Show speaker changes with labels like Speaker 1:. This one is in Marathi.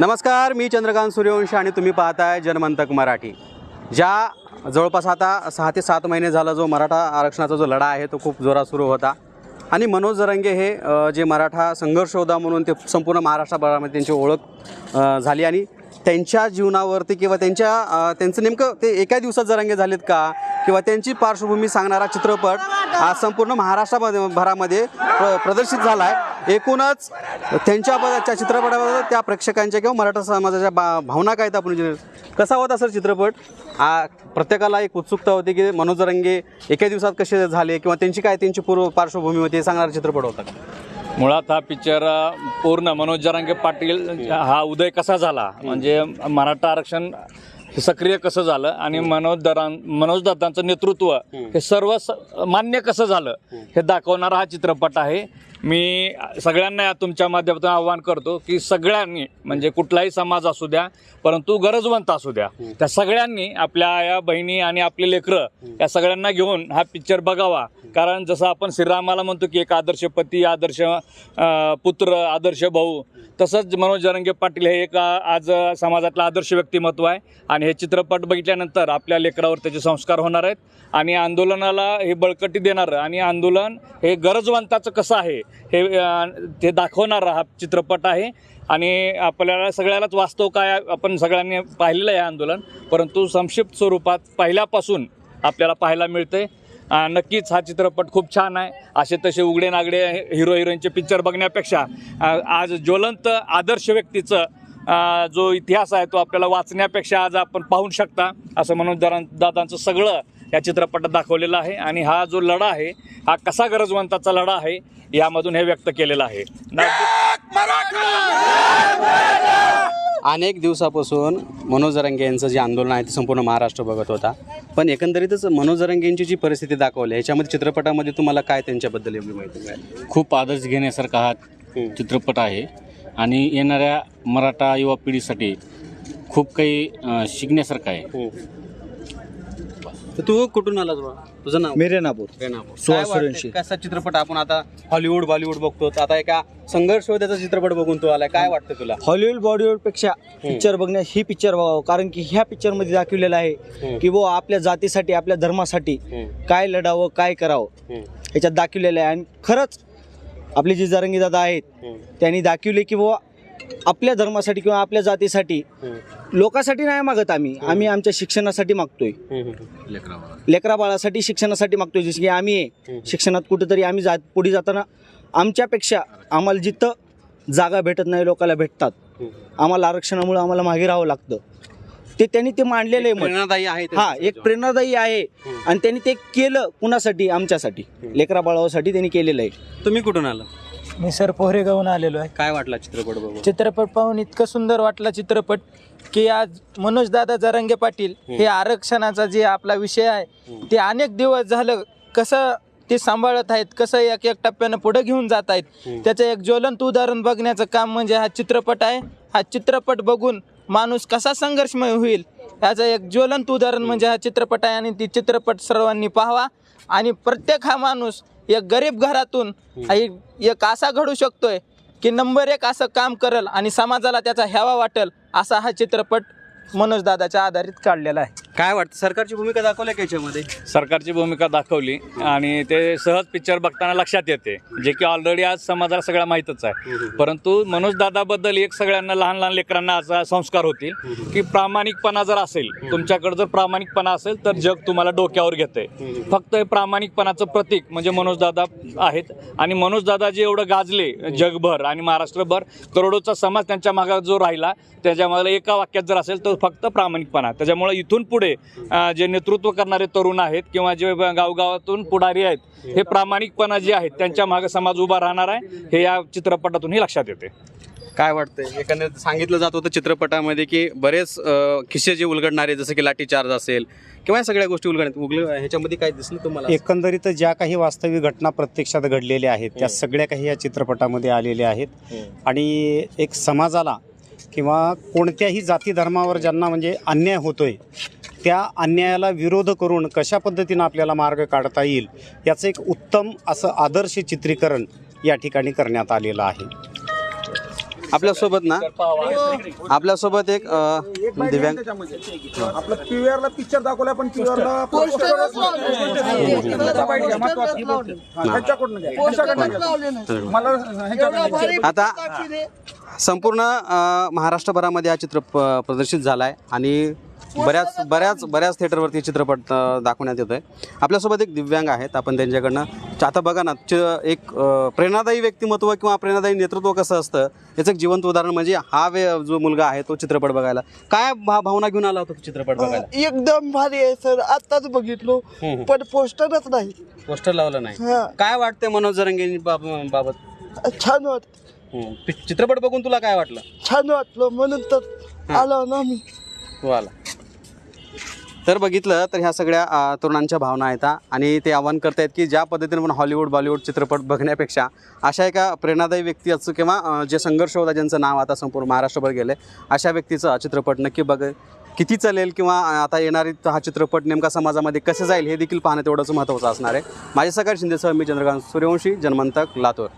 Speaker 1: नमस्कार मी चंद्रकांत सूर्यवंशी आणि तुम्ही पाहताय जनमंतक मराठी. ज्या जवळपास आता सहा ते सात महिने झाला जो मराठा आरक्षणाचा जो लढा आहे तो खूप जोरात सुरू होता. आणि मनोज जरंगे हे जे मराठा संघर्ष होता म्हणून ते संपूर्ण महाराष्ट्राभरामध्ये त्यांची ओळख झाली. आणि त्यांच्या जीवनावरती किंवा त्यांच्या त्यांचं नेमकं ते एका दिवसात जरंगे झालेत का? किंवा त्यांची पार्श्वभूमी सांगणारा चित्रपट आज संपूर्ण महाराष्ट्रामध्ये भरामध्ये प्र प्रदर्शित झाला आहे एकूणच त्यांच्याबद्दलच्या चित्रपटाबद्दल त्या प्रेक्षकांच्या किंवा मराठा समाजाच्या बा भावना काय आपण कसा होता सर चित्रपट? आ प्रत्येकाला एक उत्सुकता होती की मनोज रंगे एका दिवसात कसे झाले किंवा त्यांची काय त्यांची पूर्व पार्श्वभूमी होती हे सांगणारा चित्रपट होता
Speaker 2: मुळात हा पिक्चर पूर्ण मनोज जरांगे पाटील हा उदय कसा झाला? म्हणजे मराठा आरक्षण हे सक्रिय कसं झालं? आणि मनोज दरां मनोज दत्तांचं नेतृत्व हे सर्व स- मान्य कसं झालं? हे दाखवणारा हा चित्रपट आहे. मी सगळ्यांना या तुमच्या माध्यमातून आव्हान करतो की सगळ्यांनी म्हणजे कुठलाही समाज असू द्या परंतु गरजवंत असू द्या त्या सगळ्यांनी आपल्या या बहिणी आणि आपले लेकरं या सगळ्यांना घेऊन हा पिक्चर बघावा. कारण जसं आपण श्रीरामाला म्हणतो की एक आदर्श पती आदर्श पुत्र आदर्श भाऊ तसंच मनोज जरंगे पाटील हे एक आज समाजातलं आदर्श व्यक्तिमत्व आहे. आणि हे चित्रपट बघितल्यानंतर आपल्या लेकरावर त्याचे संस्कार होणार आहेत. आणि आंदोलनाला हे बळकटी देणारं आणि आंदोलन हे गरजवंताचं कसं आहे हे ते दाखवणारा हा चित्रपट आहे. आणि आपल्याला सगळ्यालाच वास्तव काय आपण सगळ्यांनी पाहिलेलं आहे आंदोलन. परंतु संक्षिप्त स्वरूपात पहिल्यापासून आपल्याला पाहायला मिळते नक्कीच हा चित्रपट खूप छान आहे. असे तसे उघडे नागडे हिरो हिरोईनचे पिक्चर बघण्यापेक्षा आज ज्वलंत आदर्श व्यक्तीचं जो इतिहास आहे तो आपल्याला वाचण्यापेक्षा आज आपण पाहू शकता. असं म्हणून दादांचं सगळं या चित्रपटात दाखवलेलं आहे. आणि हा जो लढा आहे हा कसा गरजवंताचा लढा आहे यामधून हे व्यक्त केलेलं आहे.
Speaker 1: अनेक दिवसापासून मनोज जरंगे यांचं जे आंदोलन आहे ते संपूर्ण महाराष्ट्र बघत होता. पण एकंदरीतच मनोज जरंगे यांची जी परिस्थिती दाखवली ह्याच्यामध्ये चित्रपटामध्ये तुम्हाला काय त्यांच्याबद्दल एवढी माहिती मिळाली?
Speaker 3: खूप आदर्श घेण्यासारखा हा चित्रपट आहे. आणि येणाऱ्या मराठा युवा पिढीसाठी खूप काही शिकण्यासारखं आहे.
Speaker 1: तर तू कुठून आलास बा? तुझं नाव?
Speaker 4: मिरेनापूर.
Speaker 1: रेणापूर.
Speaker 4: सुहास
Speaker 1: काय वाटतंय?
Speaker 4: सूर्यवंशी.
Speaker 1: कसा चित्रपट आपण आता हॉलिवूड बॉलिवूड बघतो. आता एका संघर्ष त्याचा चित्रपट बघून तू आलाय. काय वाटतं तुला?
Speaker 4: हॉलिवूड बॉलिवूडपेक्षा पिक्चर बघण्या ही पिक्चर बघावं. कारण की ह्या पिक्चरमध्ये दाखवलेलं आहे की वो आपल्या जातीसाठी आपल्या धर्मासाठी काय लढावं काय करावं याच्यात दाखवलेलं आहे. आणि खरंच आपले जे जरंगी दादा आहेत त्यांनी दाखवले की बुवा आपल्या धर्मासाठी किंवा आपल्या जातीसाठी लोकांसाठी नाही मागत आम्ही. आम्ही आमच्या शिक्षणासाठी मागतोय. लेकरा बाळासाठी शिक्षणासाठी मागतोय. जसं की आम्ही आहे. शिक्षणात कुठेतरी आम्ही जात पुढे जाताना आमच्यापेक्षा आम्हाला जिथं जागा भेटत नाही लोकांना भेटतात. आम्हाला आरक्षणामुळे आम्हाला मागे राहावं लागतं. ते त्यांनी ते मांडलेलं आहे
Speaker 1: प्रेरणादायी आहे.
Speaker 4: हा एक प्रेरणादायी आहे. आणि त्यांनी ते केलं कुणासाठी? आमच्यासाठी. लेकरा बाळासाठी त्यांनी केलेलं आहे.
Speaker 1: तुम्ही कुठून आला?
Speaker 5: मी सर पोहरेगावून आलेलो आहे.
Speaker 1: काय वाटला चित्रपट बघून?
Speaker 5: चित्रपट पाहून इतकं सुंदर वाटला चित्रपट की आज मनोज दादा जरंगे पाटील हे आरक्षणाचा जे आपला विषय आहे ते अनेक दिवस झालं. कसं ते सांभाळत आहेत कसं एक एक टप्प्यानं पुढे घेऊन जात आहेत. त्याचं एक ज्वलंत उदाहरण बघण्याचं काम म्हणजे हा चित्रपट आहे. हा चित्रपट बघून माणूस कसा संघर्षमय होईल याचं एक ज्वलंत उदाहरण म्हणजे हा चित्रपट आहे आणि ती चित्रपट सर्वांनी पाहावा. आणि प्रत्येक हा माणूस एक गरीब घरातून एक असा घडू शकतोय की नंबर एक असं काम करल आणि समाजाला त्याचा हेवा वाटेल असा हा चित्रपट मनोज दादाच्या आधारित काढलेला आहे.
Speaker 1: काय वाटतं सरकारची भूमिका दाखवल्या का याच्यामध्ये?
Speaker 2: सरकारची भूमिका दाखवली आणि ते सहज पिक्चर बघताना लक्षात येते. जे की ऑलरेडी आज समाजाला सगळं माहीतच आहे. परंतु मनोज दादाबद्दल एक सगळ्यांना लहान लहान लेकरांना असा संस्कार होतील की प्रामाणिकपणा जर असेल तुमच्याकडे जर प्रामाणिकपणा असेल तर जग तुम्हाला डोक्यावर घेते फक्त हे प्रामाणिकपणाचं प्रतीक म्हणजे मनोज दादा आहेत. आणि मनोज दादा जे एवढं गाजले जगभर आणि महाराष्ट्रभर करोडोचा समाज त्यांच्या मागे जो राहिला त्याच्यामध्ये एका वाक्यात जर असेल तर फक्त प्रामाणिकपणा. त्याच्यामुळे इथून पुढे जे नेतृत्व करणारे तरुण आहेत किंवा जे गावगावातून पुढारी आहेत हे प्रामाणिकपणा जे आहेत त्यांच्या मागे समाज उभा राहणार आहे हे या चित्रपटातूनही लक्षात येते.
Speaker 1: काय वाटतंय? एकंदरीत सांगितलं जात होतं चित्रपटामध्ये की बरेच किस्से जे उलगडणारे जसं की लाठीचार्ज असेल किंवा या सगळ्या गोष्टी उलगड उगल ह्याच्यामध्ये काय दिसलं तुम्हाला
Speaker 6: एकंदरीत ज्या काही वास्तविक घटना प्रत्यक्षात घडलेल्या आहेत त्या सगळ्या काही या चित्रपटामध्ये आलेल्या आहेत. आणि एक समाजाला किंवा कोणत्याही जाती धर्मावर ज्यांना म्हणजे अन्याय होतोय त्या अन्यायाला विरोध करून कशा पद्धतीनं आपल्याला मार्ग काढता येईल याचं एक उत्तम असं आदर्श चित्रीकरण या ठिकाणी करण्यात आलेलं आहे.
Speaker 1: आपल्यासोबत ना? आपल्यासोबत एक अ, दिव्यांग
Speaker 7: आपलं पीव्हीआरला पिक्चर दाखवला पण पीव्हीआरला ह्याच्याकडून घ्या. ह्याच्याकडनं घ्या. मला ह्याच्याकडनं
Speaker 1: आता संपूर्ण महाराष्ट्रभरामध्ये हा चित्र प- प्रदर्शित झाला आहे आणि बऱ्याच बऱ्याच बऱ्याच थिएटरवरती चित्रपट दाखवण्यात येतो आहे आपल्यासोबत एक दिव्यांग आहेत. आपण त्यांच्याकडनं आता बघा ना च एक प्रेरणादायी व्यक्तिमत्व किंवा प्रेरणादायी नेतृत्व कसं असतं याचं एक जिवंत उदाहरण म्हणजे हा वे जो मुलगा आहे तो चित्रपट बघायला. काय भा भावना घेऊन आला होता चित्रपट बघायला?
Speaker 8: एकदम भारी आहे सर. आताच बघितलो पण पोस्टरच नाही.
Speaker 1: पोस्टर लावलं नाही. काय वाटतंय मनोज जरंगे बाब बाबत
Speaker 8: छान वाट
Speaker 1: हं. चित्रपट बघून तुला काय वाटलं?
Speaker 8: छान वाटलं. म्हणून तर आलो ना मी.
Speaker 1: वाला तर बघितलं तर ह्या सगळ्या अ, तरुणांच्या भावना आहेत हा. आणि ते आवाहन करतायत की ज्या पद्धतीने आपण हॉलिवूड बॉलिवूड चित्रपट बघण्यापेक्षा अशा एका प्रेरणादायी व्यक्ती असं किंवा अ, जे संघर्ष होता ज्यांचं नाव आता संपूर्ण महाराष्ट्रभर गेलं अशा व्यक्तीचा चित्रपट नक्की बघ. किती चालेल किंवा आता येणारी हा चित्रपट नेमका समाजामध्ये कसे जाईल हे देखील पाहणं तेवढंच महत्त्वाचं असणार आहे. माझे सकाळ शिंदेसह मी चंद्रकांत सूर्यवंशी जनमंतक लातूर.